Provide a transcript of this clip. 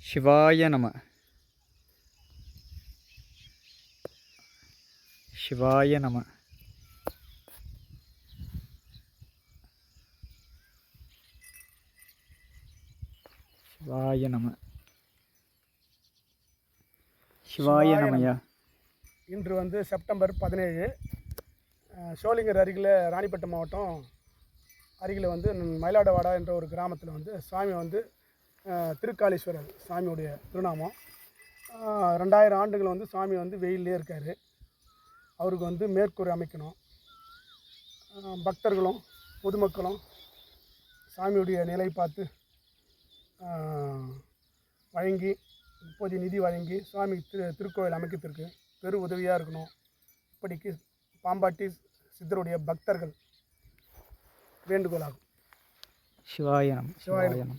சிவாய நம. சிவாய நம. சிவாய நம. சிவாய நமயா? இன்று வந்து செப்டம்பர் பதினேழு. சோளிங்கர் அருகில் ராணிப்பேட்டை மாவட்டம் அருகில் வந்து மயிலாடவாடா என்ற ஒரு கிராமத்தில் வந்து சுவாமி வந்து திருக்காளீஸ்வரர் சாமியுடைய திருநாமம். ரெண்டாயிரம் ஆண்டுகள் வந்து சுவாமி வந்து வெயிலே இருக்கார். அவருக்கு வந்து மேற்கூரை அமைக்கணும். பக்தர்களும் பொதுமக்களும் சாமியுடைய நிலை பார்த்து வழங்கி இப்போதைய நிதி வழங்கி சுவாமி திரு திருக்கோயில் அமைக்கிறதுக்கு பெரு உதவியாக இருக்கணும். இப்படிக்கு பாம்பாட்டி சித்தருடைய பக்தர்கள் வேண்டுகோளாகும். சிவாய நம சிவாய சிவாய நம.